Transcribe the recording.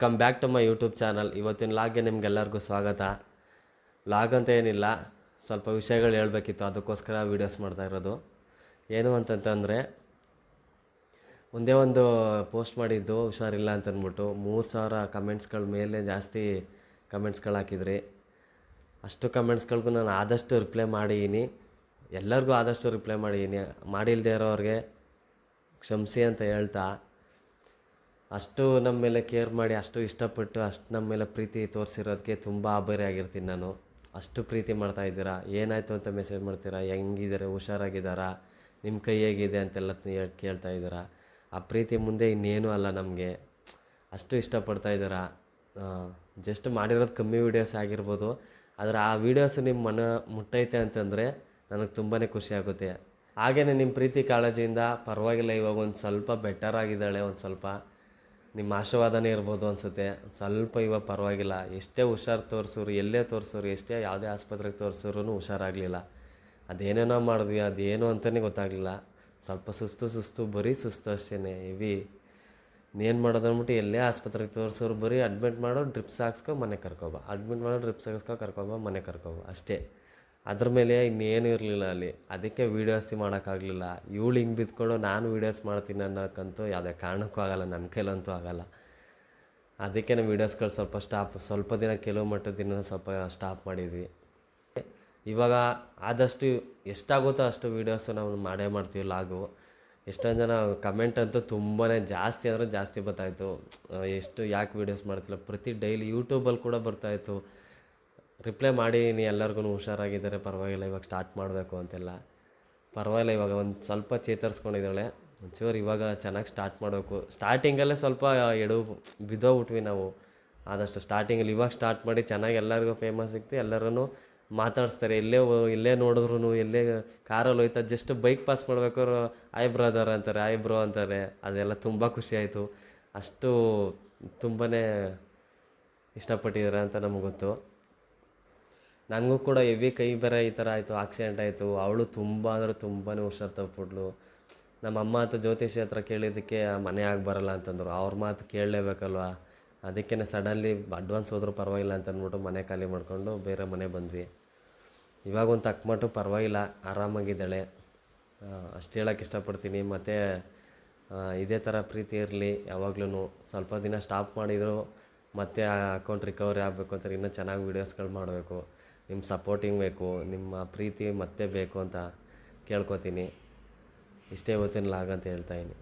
Welcome back to my YouTube channel ಇವತ್ತಿನ ಲಾಗ್ಗೆ ನಿಮಗೆಲ್ಲರಿಗೂ ಸ್ವಾಗತ. ಲಾಗ್ ಅಂತ ಏನಿಲ್ಲ, ಸ್ವಲ್ಪ ವಿಷಯಗಳು ಹೇಳಬೇಕಿತ್ತು. ಅದಕ್ಕೋಸ್ಕರ ವೀಡಿಯೋಸ್ ಮಾಡ್ತಾ ಇರೋದು. ಏನು ಅಂತಂತಂದರೆ, ಒಂದೇ ಒಂದು ಪೋಸ್ಟ್ ಮಾಡಿದ್ದು, ಹುಷಾರಿಲ್ಲ ಅಂತ ಅಂದ್ಬಿಟ್ಟು ಮೂರು ಸಾವಿರ ಕಮೆಂಟ್ಸ್ಗಳ ಮೇಲೆ ಜಾಸ್ತಿ ಕಮೆಂಟ್ಸ್ಗಳು ಹಾಕಿದ್ರಿ. ಅಷ್ಟು ಕಮೆಂಟ್ಸ್ಗಳಿಗೂ ನಾನು ಆದಷ್ಟು ರಿಪ್ಲೈ ಮಾಡಿದ್ದೀನಿ ಎಲ್ಲರಿಗೂ ಆದಷ್ಟು ರಿಪ್ಲೈ ಮಾಡಿದ್ದೀನಿ ಮಾಡಿಲ್ಲದೆ ಇರೋರಿಗೆ ಕ್ಷಮಿಸಿ ಅಂತ ಹೇಳ್ತಾ ಅಷ್ಟು ನಮ್ಮ ಮೇಲೆ ಕೇರ್ ಮಾಡಿ, ಅಷ್ಟು ಇಷ್ಟಪಟ್ಟು, ಅಷ್ಟು ನಮ್ಮ ಮೇಲೆ ಪ್ರೀತಿ ತೋರಿಸಿರೋದಕ್ಕೆ ತುಂಬ ಆಭಾರಿ ಆಗಿರ್ತೀನಿ ನಾನು. ಅಷ್ಟು ಪ್ರೀತಿ ಮಾಡ್ತಾ ಇದ್ದೀರಾ? ಏನಾಯಿತು ಅಂತ ಮೆಸೇಜ್ ಮಾಡ್ತೀರಾ? ಹೆಂಗಿದ್ದಾರೆ? ಹುಷಾರಾಗಿದ್ದಾರಾ? ನಿಮ್ಮ ಕೈ ಹೇಗಿದೆ ಅಂತೆಲ್ಲ ಕೇಳ್ತಾ ಇದ್ದೀರಾ? ಆ ಪ್ರೀತಿ ಮುಂದೆ ಇನ್ನೇನು ಅಲ್ಲ ನಮಗೆ. ಅಷ್ಟು ಇಷ್ಟಪಡ್ತಾ ಇದ್ದೀರಾ? ಜಸ್ಟ್ ಮಾಡಿರೋದು ಕಮ್ಮಿ ವೀಡಿಯೋಸ್ ಆಗಿರ್ಬೋದು. ಆದರೆ ಆ ವೀಡಿಯೋಸ್ ನಿಮ್ಮ ಮನ ಮುಟ್ಟೈತೆ ಅಂತಂದರೆ ನನಗೆ ತುಂಬಾ ಖುಷಿ ಆಗುತ್ತೆ. ಹಾಗೆಯೇ ನಿಮ್ಮ ಪ್ರೀತಿ ಕಾಳಜಿಯಿಂದ ಪರವಾಗಿಲ್ಲ, ಇವಾಗ ಒಂದು ಸ್ವಲ್ಪ ಬೆಟರ್ ಆಗಿದ್ದಾಳೆ ಒಂದು ಸ್ವಲ್ಪ. ನಿಮ್ಮ ಆಶೀರ್ವಾದನೇ ಇರ್ಬೋದು ಅನಿಸುತ್ತೆ. ಸ್ವಲ್ಪ ಇವಾಗ ಪರವಾಗಿಲ್ಲ. ಎಷ್ಟೇ ಹುಷಾರು ತೋರಿಸೋರು, ಎಲ್ಲೇ ತೋರಿಸೋರು, ಎಷ್ಟೇ ಯಾವುದೇ ಆಸ್ಪತ್ರೆಗೆ ತೋರಿಸೋರು ಹುಷಾರಾಗಲಿಲ್ಲ. ಅದೇನೇನೋ ಮಾಡಿದ್ವಿ, ಅದೇನು ಅಂತಲೇ ಗೊತ್ತಾಗಲಿಲ್ಲ. ಸ್ವಲ್ಪ ಸುಸ್ತು ಸುಸ್ತು, ಬರೀ ಸುಸ್ತು ಅಷ್ಟೇ ಹೆವಿ ಇನ್ನೇನು ಮಾಡೋದು ಅಂದ್ಬಿಟ್ಟು ಎಲ್ಲೇ ಆಸ್ಪತ್ರೆಗೆ ತೋರಿಸೋರು ಬರೀ ಅಡ್ಮಿಟ್ ಮಾಡೋ ಡ್ರಿಪ್ಸ್ ಹಾಕ್ಸ್ಕೊ ಮನೆ ಕರ್ಕೊಬ. ಅಡ್ಮಿಟ್ ಮಾಡೋ ಡ್ರಿಪ್ಸ್ ಹಾಕ್ಸ್ಕೊ ಕರ್ಕೊಬ, ಮನೆ ಕರ್ಕೊಬ. ಅಷ್ಟೇ. ಅದ್ರ ಮೇಲೆ ಇನ್ನೇನು ಇರಲಿಲ್ಲ ಅಲ್ಲಿ. ಅದಕ್ಕೆ ವೀಡಿಯೋಸ್ ಮಾಡೋಕ್ಕಾಗಲಿಲ್ಲ ಇವಳು ಹಿಂಗೆ ಬಿದ್ಕೊಂಡು ನಾನು ವೀಡಿಯೋಸ್ ಮಾಡ್ತೀನಿ ಅನ್ನೋಕ್ಕಂತೂ ಯಾವುದೇ ಕಾರಣಕ್ಕೂ ಆಗಲ್ಲ ನನ್ನ ಕೈಲಂತೂ ಆಗಲ್ಲ. ಅದಕ್ಕೆ ನಾವು ವೀಡಿಯೋಸ್ಗಳು ಸ್ವಲ್ಪ ಸ್ಟಾಪ್ ಸ್ವಲ್ಪ ದಿನ ಕೆಲವು ಮಟ್ಟದ ದಿನ ಸ್ವಲ್ಪ ಸ್ಟಾಪ್ ಮಾಡಿದ್ವಿ. ಇವಾಗ ಆದಷ್ಟು ಎಷ್ಟಾಗುತ್ತೋ ಅಷ್ಟು ವೀಡಿಯೋಸ್ ನಾವು ಮಾಡೇ ಮಾಡ್ತೀವಿ ಲಾಗು. ಎಷ್ಟೊಂದು ಜನ ಕಮೆಂಟ್ ಅಂತೂ ತುಂಬಾ ಜಾಸ್ತಿ ಅಂದರೆ ಜಾಸ್ತಿ ಬರ್ತಾಯಿತ್ತು ಎಷ್ಟು ಯಾಕೆ ವೀಡಿಯೋಸ್ ಮಾಡ್ತಿಲ್ಲ? ಪ್ರತಿ ಡೈಲಿ ಯೂಟ್ಯೂಬಲ್ಲಿ ಕೂಡ ಬರ್ತಾಯಿತ್ತು ರಿಪ್ಲೈ ಮಾಡೀನಿ ಎಲ್ಲರಿಗೂ ಹುಷಾರಾಗಿದ್ದಾರೆ, ಪರವಾಗಿಲ್ಲ, ಇವಾಗ ಸ್ಟಾರ್ಟ್ ಮಾಡಬೇಕು ಅಂತೆಲ್ಲ. ಪರವಾಗಿಲ್ಲ, ಇವಾಗ ಒಂದು ಸ್ವಲ್ಪ ಚೇತರಿಸ್ಕೊಂಡಿದ್ದಾಳೆ. ಒಂಚೂರು ಇವಾಗ ಚೆನ್ನಾಗಿ ಸ್ಟಾರ್ಟ್ ಮಾಡಬೇಕು. ಸ್ಟಾರ್ಟಿಂಗಲ್ಲೇ ಸ್ವಲ್ಪ ಎಡು ಬಿದ್ದೋಗ್ಬಿಟ್ವಿ ನಾವು. ಆದಷ್ಟು ಸ್ಟಾರ್ಟಿಂಗಲ್ಲಿ ಇವಾಗ ಸ್ಟಾರ್ಟ್ ಮಾಡಿ, ಚೆನ್ನಾಗಿ ಎಲ್ಲರಿಗೂ ಫೇಮಸ್ ಸಿಕ್ತು ಎಲ್ಲರೂ ಮಾತಾಡಿಸ್ತಾರೆ. ಎಲ್ಲೇ ಇಲ್ಲೇ ನೋಡಿದ್ರು ಎಲ್ಲೇ ಕಾರಲ್ಲಿ ಹೋಯ್ತಾ ಜಸ್ಟ್ ಬೈಕ್ ಪಾಸ್ ಮಾಡ್ಬೇಕಾದ್ರು ಆಯ್ ಬ್ರದರ್ ಅಂತಾರೆ ಆಯ್ ಬ್ರೋ ಅಂತಾರೆ. ಅದೆಲ್ಲ ತುಂಬ ಖುಷಿ ಆಯಿತು. ಅಷ್ಟು ತುಂಬಾ ಇಷ್ಟಪಟ್ಟಿದ್ದಾರೆ ಅಂತ ನಮ್ಗೆ ಗೊತ್ತು. ನನಗೂ ಕೂಡ ಎವಿ ಕೈ ಬೇರೆ ಈ ಥರ ಆಯಿತು ಆಕ್ಸಿಡೆಂಟ್ ಆಯಿತು. ಅವಳು ತುಂಬ ಅಂದರೆ ತುಂಬಾ ಹುಷಾರು ತಪ್ಪಿಬಿಟ್ಲು ನಮ್ಮ ಅಮ್ಮ ಹತ್ರ ಜ್ಯೋತಿಷಿ ಹತ್ರ ಕೇಳಿದ್ದಕ್ಕೆ ಮನೆ ಆಗಿ ಬರಲ್ಲ ಅಂತಂದರು. ಅವ್ರ ಮಾತು ಕೇಳಲೇಬೇಕಲ್ವ? ಅದಕ್ಕೇ ಸಡನ್ಲಿ ಅಡ್ವಾನ್ಸ್ ಹೋದರೂ ಪರವಾಗಿಲ್ಲ ಅಂತ ಅಂದ್ಬಿಟ್ಟು ಮನೆ ಖಾಲಿ ಮಾಡಿಕೊಂಡು ಬೇರೆ ಮನೆ ಬಂದ್ವಿ. ಇವಾಗ ಒಂದು ತಕ್ಕ ಮಟ್ಟು ಪರವಾಗಿಲ್ಲ, ಆರಾಮಾಗಿದ್ದಾಳೆ. ಅಷ್ಟು ಹೇಳೋಕ್ಕೆ ಇಷ್ಟಪಡ್ತೀನಿ. ಮತ್ತು ಇದೇ ಥರ ಪ್ರೀತಿ ಇರಲಿ ಯಾವಾಗ್ಲೂ ಸ್ವಲ್ಪ ದಿನ ಸ್ಟಾಪ್ ಮಾಡಿದರೂ, ಮತ್ತೆ ಆ ಅಕೌಂಟ್ ರಿಕವರಿ ಆಗಬೇಕು ಅಂತಾರೆ ಇನ್ನೂ ಚೆನ್ನಾಗಿ ವೀಡಿಯೋಸ್ಗಳು ಮಾಡಬೇಕು. ನಿಮ್ಮ ಸಪೋರ್ಟಿಂಗ್ ಬೇಕು ನಿಮ್ಮ ಪ್ರೀತಿ ಮತ್ತೆ ಬೇಕು ಅಂತ ಕೇಳ್ಕೊತೀನಿ. ಇಷ್ಟೇ ಇವತ್ತಿನ ಲಾಗ್ ಅಂತ ಹೇಳ್ತಾಯಿನಿ